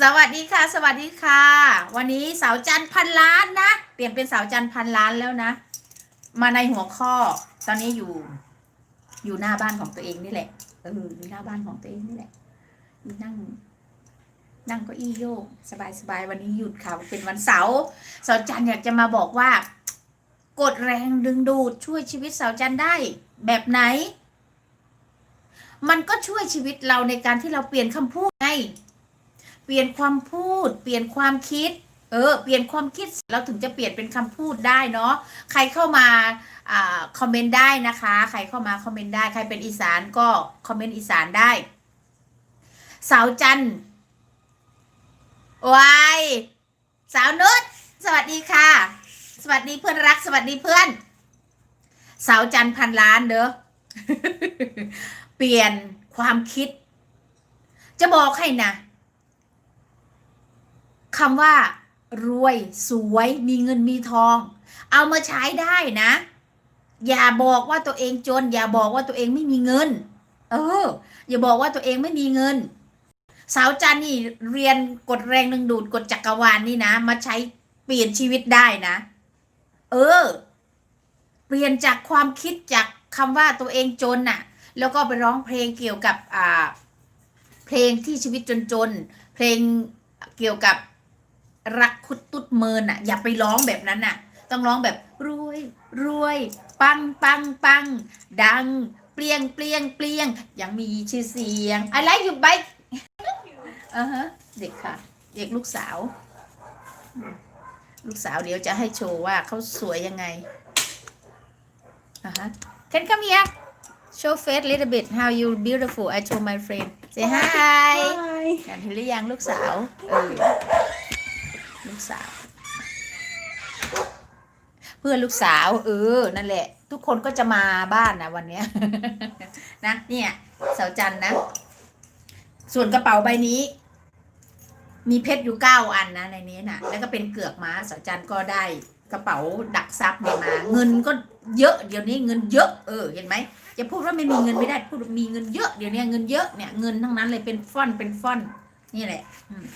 สวัสดีค่ะ สวัสดีค่ะ วันนี้สาวจันพันล้านนะ เปลี่ยนเป็นสาวจันพันล้านแล้วนะ มาในหัวข้อ ตอนนี้อยู่ อยู่หน้าบ้านของตัวเองนี่แหละเอออยู่หน้าบ้านของตัวเองนี่แหละนั่ง นั่งก็อี้โยก สบายสบายวันนี้หยุดค่ะเป็นวันเสาร์สาวจันอยากจะมาบอกว่า กดแรงดึงดูดช่วยชีวิตสาวจันได้ แบบไหน มันก็ช่วยชีวิตเราในการที่เราเปลี่ยนคำพูดไง ปลี่ยนความพูด เปลี่ยนความคิด เออ เปลี่ยนความคิดเราถึงจะเปลี่ยนเป็นคำพูดได้เนาะ ใครเข้ามาอ่าคอมเมนต์ได้นะคะ ใครเข้ามาคอมเมนต์ได้ ใครเป็นอีสานก็คอมเมนต์อีสานได้ สาวจันวายสาวนุช สวัสดีค่ะ สวัสดีเพื่อนรัก สวัสดีเพื่อน สาวจันพันล้านเด้อ เปลี่ยนความคิด จะบอกให้นะ คำว่า รวยสวยมีเงินมีทอง เอามาใช้ได้นะ อย่าบอกว่าตัวเองจน อย่าบอกว่าตัวเองไม่มีเงิน เออ อย่าบอกว่าตัวเองไม่มีเงิน สาวจันนี่เรียนกดแรงดึงดูดกดจักรวาลนนี่นะ มาใช้เปลี่ยนชีวิตได้นะ เออ เปลี่ยนจากความคิดจากคำว่าตัวเองจนน่ะ แล้วก็ไปร้องเพลงเกี่ยวกับอ่าเพลงที่ชีวิตจนๆ เพลงเกี่ยวกับ รักคุดตุดเมินอะ อย่าไปร้องแบบนั้นอะ ต้องร้องแบบรวยรวย ปังปังปังดัง เปลี่ยงเปลี่ยงเปลี่ยงยังมีชื่อเสียงอะไรอยู่ใบอ่าฮะเด็กค่ะ เด็กลูกสาว ลูกสาวเดี๋ยวจะให้โชว์ว่าเขาสวยยังไงอ่าฮะ Can come here show face little bit how you beautiful I show my friend say hi เห็นหรือยังลูกสาวเออ ลูกสาว เพื่อนลูกสาว เออ นั่นแหละ ทุกคนก็จะมาบ้านนะวันเนี้ยนะเนี่ยเสาจันนะ ส่วนกระเป๋าใบนี้ มีเพชรอยู่เก้าอันนะในนี้นะแล้วก็เป็นเกือกม้าเสาจันก็ได้กระเป๋าดักทรัพย์เนี่ยมา เงินก็เยอะเดี๋ยวนี้เงินเยอะเออเห็นไหมจะพูดว่าไม่มีเงินไม่ได้พูดมีเงินเยอะเดี๋ยวนี้เงินเยอะเนี่ยเงินทั้งนั้นเลยเป็นฟ่อนเป็นฟ่อนนี่แหละ อืม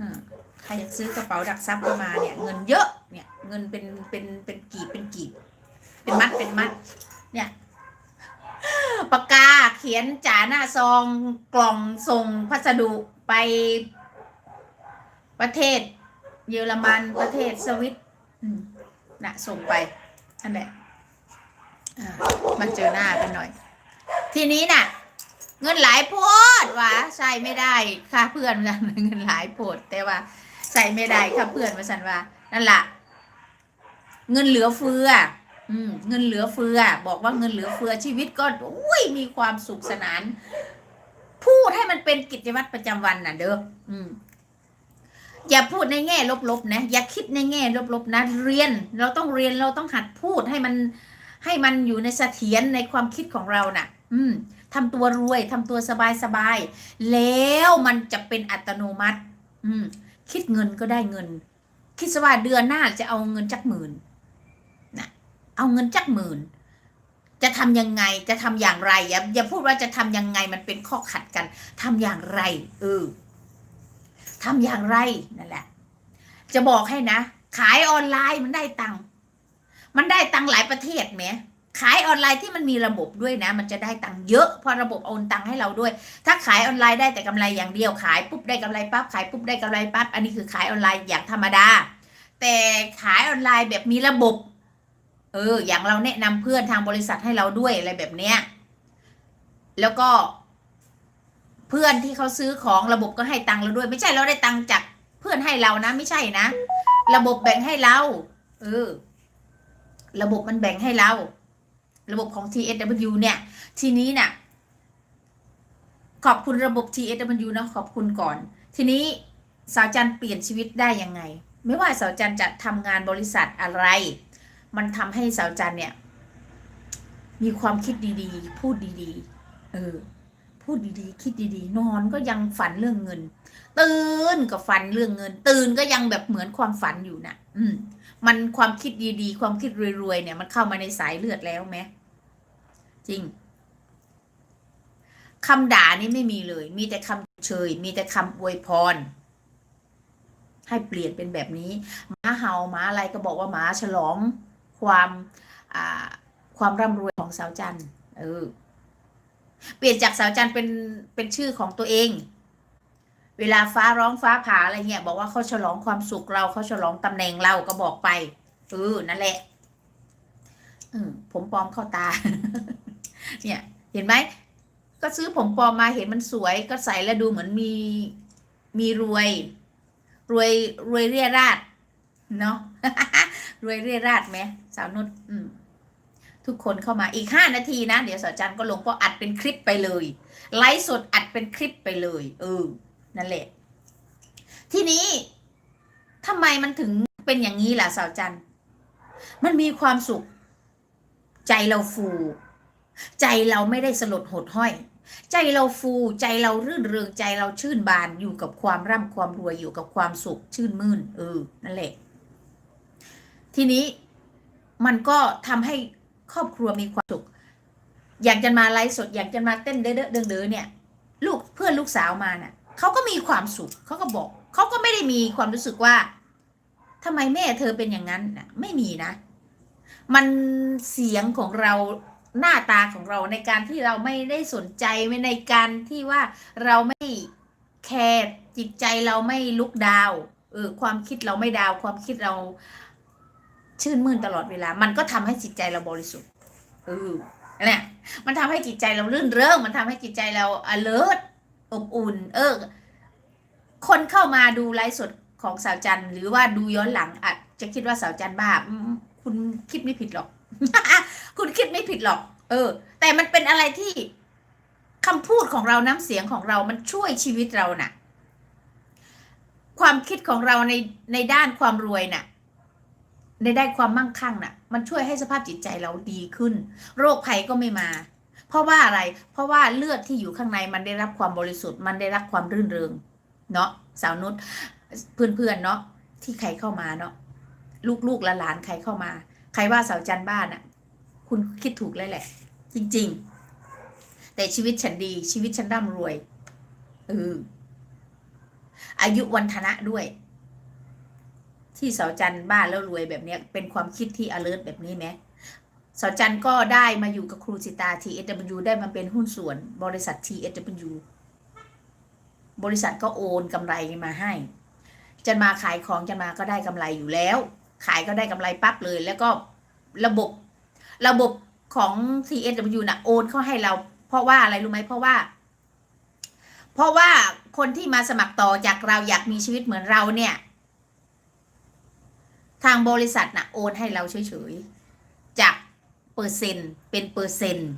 อืม ใครอยากซื้อกระเป๋าดักทรัพย์มาเนี่ยเงินเยอะเนี่ยเงินเป็นเป็นเป็นกีบเป็นกีบเป็นมัดเป็นมัด เนี่ยปากกาเขียนจ่าหน้าซองกล่องส่งพัสดุไปประเทศ เยอรมันประเทศสวิตอืมนะส่งไปอันแหละอ่ามาเจอหน้ากันหน่อย ทีนี้น่ะ เงินหลายโพดวะใส่ไม่ได้ ค่าเพื่อนกันเงินหลายโพดแต่ว่า ใส่ไม่ได้ค่าเพื่อนมาสันว่า นั่นแหละเงินเหลือเฟือ อืม เงินเหลือเฟือ บอกว่าเงินเหลือเฟือชีวิตก็อุ้ยมีความสุขสนาน พูดให้มันเป็นกิจวัตรประจำวันน่ะ เด้ออืม อย่าพูดในแง่ลบๆนะ อย่าคิดในแง่ลบๆนะเรียน เราต้องเรียนเราต้องหัดพูดให้มัน ให้มันอยู่ในเสถียรในความคิดของเราน่ะ อืมทำตัวรวยทำตัวสบายๆแล้วมันจะเป็นอัตโนมัติ อืม คิดเงินก็ได้เงิน คิดซะว่าเดือนหน้าจะเอาเงินจักหมื่นนะเอาเงินจักหมื่น จะทำยังไงจะทำอย่างไรอย่าอย่าพูดว่าจะทำยังไงมันเป็นข้อขัดกันทำอย่างไร เออทำอย่างไรนั่นแหละ จะบอกให้นะ ขายออนไลน์มันได้ตังค์มันได้ตังค์หลายประเทศไหม ขายออนไลน์ที่มันมีระบบด้วยนะ มันจะได้ตังค์เยอะเพราะระบบโอนตังค์ให้เราด้วย ถ้าขายออนไลน์ได้แต่กำไรอย่างเดียวขายปุ๊บได้กำไรปั๊บขายปุ๊บได้กำไรปั๊บอันนี้คือขายออนไลน์อย่างธรรมดา แต่ขายออนไลน์แบบมีระบบ เออ อย่างเราแนะนำเพื่อนทางบริษัทให้เราด้วยอะไรแบบเนี้ยแล้วก็ เพื่อนที่เขาซื้อของระบบก็ให้ตังค์เราด้วย ไม่ใช่เราได้ตังค์จากเพื่อนให้เรานะ ไม่ใช่นะ ระบบแบ่งให้เรา เออ ระบบมันแบ่งให้เรา ระบบของ TSW เนี่ย ทีนี้เนี่ยขอบคุณระบบ TSW นะขอบคุณก่อน ทีนี้สาวจันเปลี่ยนชีวิตได้ยังไง ไม่ว่าสาวจันจะทำงานบริษัทอะไร มันทำให้สาวจันเนี่ย มีความคิดดีๆ พูดดีๆ เออ พูดดีๆ คิดดีๆ นอนก็ยังฝันเรื่องเงิน ตื่นก็ฝันเรื่องเงิน ตื่นก็ยังแบบเหมือนความฝันอยู่นะอืม มันความคิดดีๆ ความคิดรวยๆเนี่ย มันเข้ามาในสายเลือดแล้วไหม จริงคำด่านี่ไม่มีเลย มีแต่คำเชย มีแต่คำอวยพร ให้เปลี่ยนเป็นแบบนี้หมาเห่าหมาอะไรก็บอกว่าหมาฉลองความความร่ำรวยของสาวจันเออ เปลี่ยนจากสาวจันเป็นเป็นชื่อของตัวเอง เวลาฟ้าร้องฟ้าผ่าอะไรเงี้ยบอกว่าเขาฉลองความสุขเราเขาฉลองตำแหน่งเราก็บอกไปเออนั่นแหละออผมปลอมเข้าตา เนี่ย เห็นไหม ก็ซื้อผมปลอมมาเห็นมันสวย ก็ใส่แล้วดูเหมือนมีมีรวย รวยรวยเรียราดเนาะรวยเรียราดไหมสาวนุชทุกคนเข้ามาอีกห้านาทีนะ เดี๋ยวสาวจันก็ลงก็อัดเป็นคลิปไปเลย ไลฟ์สดอัดเป็นคลิปไปเลย เออ นั่นแหละ ทีนี้ทำไมมันถึงเป็นอย่างนี้ล่ะสาวจันมันมีความสุข ใจเราฟู ใจเราไม่ได้สลดหดห้อย ใจเราฟูใจเรารื่นเริงใจเราชื่นบานอยู่กับความร่ำความรวยอยู่กับความสุขชื่นมื่นเออนั่นแหละ ทีนี้มันก็ทำให้ครอบครัวมีความสุข อยากจะมาไลฟ์สด อยากจะมาเต้นเด้อเด้อเดเนี่ย ลูกเพื่อนลูกสาวมาน่ะเขาก็มีความสุขเขาก็บอกเขาก็ไม่ได้มีความรู้สึกว่าทำไมแม่เธอเป็นอย่างนั้นน่ะ ไม่มีนะ มันเสียงของเรา หน้าตาของเราในการที่เราไม่ได้สนใจไม่ในการที่ว่าเราไม่แคร์จิตใจเราไม่ลุกดาวเออความคิดเราไม่ดาว ความคิดเราชื่นมื่นตลอดเวลา มันก็ทำให้จิตใจเราบริสุทธิ์เออเนี่ยมันทำให้จิตใจเราลื่นเริงมันทำให้จิตใจเรา alert อบอุ่น เออ คนเข้ามาดูไลฟ์สดของสาวจันหรือว่าดูย้อนหลังอาจจะคิดว่าสาวจันบ้าคุณคิดไม่ผิดหรอก คุณคิดไม่ผิดหรอก เออ แต่มันเป็นอะไรที่คำพูดของเราน้ำเสียงของเรามันช่วยชีวิตเราน่ะ ความคิดของเราในในด้านความรวยน่ะในด้านความมั่งคั่งน่ะ มันช่วยให้สภาพจิตใจเราดีขึ้น โรคภัยก็ไม่มา เพราะว่าอะไร เพราะว่าเลือดที่อยู่ข้างในมันได้รับความบริสุทธิ์ มันได้รับความรื่นเริง เนาะสาวนุชเพื่อนๆเนาะที่ใครเข้ามาเนาะลูกๆและหลานใครเข้ามา ใครว่าสาวจันทร์บ้านน่ะ คุณคิดถูกเลยแหละ จริง ๆ แต่ชีวิตฉันดี ชีวิตฉันร่ำรวยเอออายุวันธนะด้วย ที่เสาจันทร์บ้านแล้วรวยแบบนี้เป็นความคิดที่ alert แบบนี้ไหมเสาจันทร์ก็ได้มาอยู่กับครูจิตา TSW ได้มาเป็นหุ้นส่วน บริษัท TSW บริษัทก็โอนกำไรมาให้ จันมาขายของจันมาก็ได้กำไรอยู่แล้ว ขายก็ได้กำไรปั๊บเลย แล้วก็ระบบระบบของ TSW นะโอนเข้าให้เรา เพราะว่าอะไรรู้ไหมเพราะว่า เพราะว่าคนที่มาสมัครต่อจากเราอยากมีชีวิตเหมือนเราเนี่ย ทางบริษัทนะโอนให้เราเฉยๆจากเปอร์เซ็นต์เป็นเปอร์เซ็นต์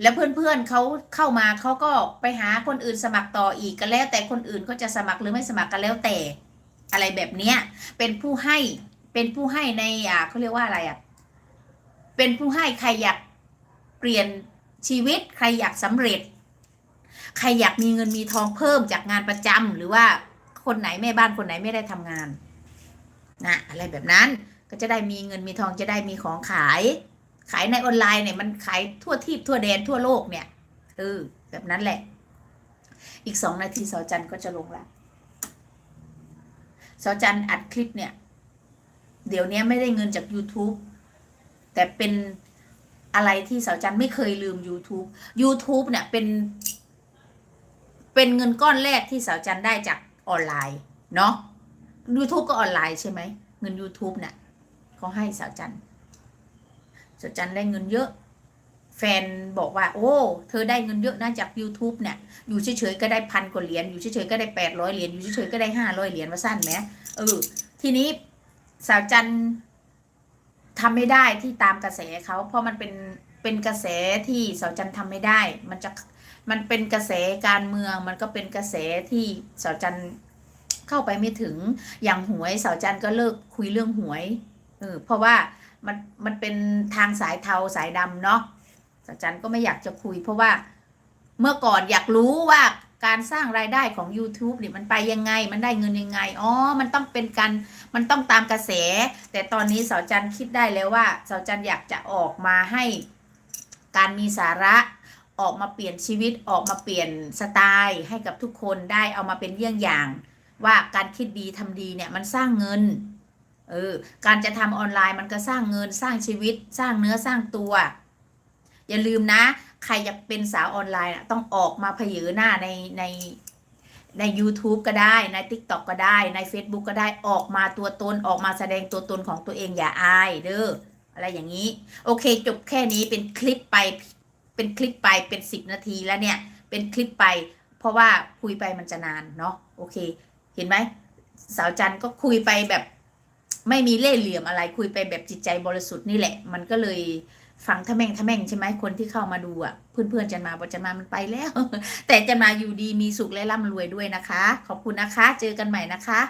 แล้วเพื่อนๆเขาเข้ามาเขาก็ไปหาคนอื่นสมัครต่ออีกก็แล้ว แต่คนอื่นเขาจะสมัครหรือไม่สมัครก็แล้วแต่ อะไรแบบเนี้ย เป็นผู้ให้ เป็นผู้ให้ในอ่าเขาเรียกว่าอะไรอะ เป็นผู้ให้ใครอยากเปลี่ยนชีวิต ใครอยากสำเร็จ ใครอยากมีเงินมีทองเพิ่มจากงานประจำหรือว่าคนไหนแม่บ้านคนไหนไม่ได้ทำงานนะอะไรแบบนั้นก็จะได้มีเงินมีทองจะได้มีของขาย ขายในออนไลน์เนี่ยมันขายทั่วทีบทั่วแดนทั่วโลกเนี่ยเออแบบนั้นแหละ อีกสองนาทีสาวจันทร์ก็จะลงละ สาวจันอัดคลิปเนี่ย เดี๋ยวนี้ไม่ได้เงินจาก YouTube แต่เป็นอะไรที่สาวจันไม่เคยลืม YouTube YouTube เนี่ยเป็น เป็นเงินก้อนแรกที่สาวจันได้จากออนไลน์ เนาะ YouTube ก็ออนไลน์ใช่ไหม เงิน YouTube เนี่ยเขาให้สาวจันสาวจันได้เงินเยอะ แฟนบอกว่า โอ้ เธอได้เงินเยอะนะจาก YouTube เนี่ย อยู่เฉยๆก็ได้พันกว่าเหรียญอยู่เฉยๆก็ได้แปดร้อยเหรียญอยู่เฉยๆก็ได้ห้าร้อยเหรียญว่าสั้นไหมเออ ทีนี้สาวจันทำไม่ได้ที่ตามกระแสเขาเพราะมันเป็นเป็นกระแสที่สาวจันทร์ทำไม่ได้ มันจะมันเป็นกระแสการเมืองมันก็เป็นกระแสที่สาวจันเข้าไปไม่ถึงอย่างหวยสาวจันก็เลิกคุยเรื่องหวยเออเพราะว่ามันมันเป็นทางสายเทาสายดำเนาะาจันทร์ก็ไม่อยากจะคุย เพราะว่าเมื่อก่อนอยากรู้ว่าการสร้างรายได้ของ YouTube เนี่ยมันไปยังไง มันได้เงินยังไง อ๋อ มันต้องเป็นการ มันต้องตามกระแส แต่ตอนนี้สาวจันคิดได้แล้วว่าสาวจันอยากจะออกมาให้การมีสาระออกมาเปลี่ยนชีวิตออกมาเปลี่ยนสไตล์ให้กับทุกคนได้เอามาเป็นเยี่ยงอย่าง ว่าการคิดดีทำดีเนี่ยมันสร้างเงินเออการจะทำออนไลน์มันก็สร้างเงินสร้างชีวิต สร้างเนื้อสร้างตัว อย่าลืมนะ ใครอยากเป็นสาวออนไลน์ต้องออกมาเผยหน้าในในใน YouTube ก็ได้ใน TikTok ก็ได้ ใน Facebook ก็ได้ออกมาตัวตนออกมาแสดงตัวตนของตัวเองอย่าอายเด้ออะไรอย่างนี้ โอเคจบแค่นี้เป็นคลิปไปเป็นคลิปไปเป็นสิบนาทีแล้วเนี่ย เป็นคลิปไป เพราะว่าคุยไปมันจะนานเนาะโอเค เห็นไหมสาวจันก็คุยไปแบบ ไม่มีเล่ห์เหลี่ยมอะไรคุยไปแบบจิตใจบริสุทธิ์นี่แหละ มันก็เลย ฟังทะแม่งทะแม่งใช่ไหมคนที่เข้ามาดูอะเพื่อนๆจันมาบอกจันมามันไปแล้ว แต่จันมาอยู่ดีมีสุขและร่ำรวยด้วยนะคะ ขอบคุณนะคะ เจอกันใหม่นะคะ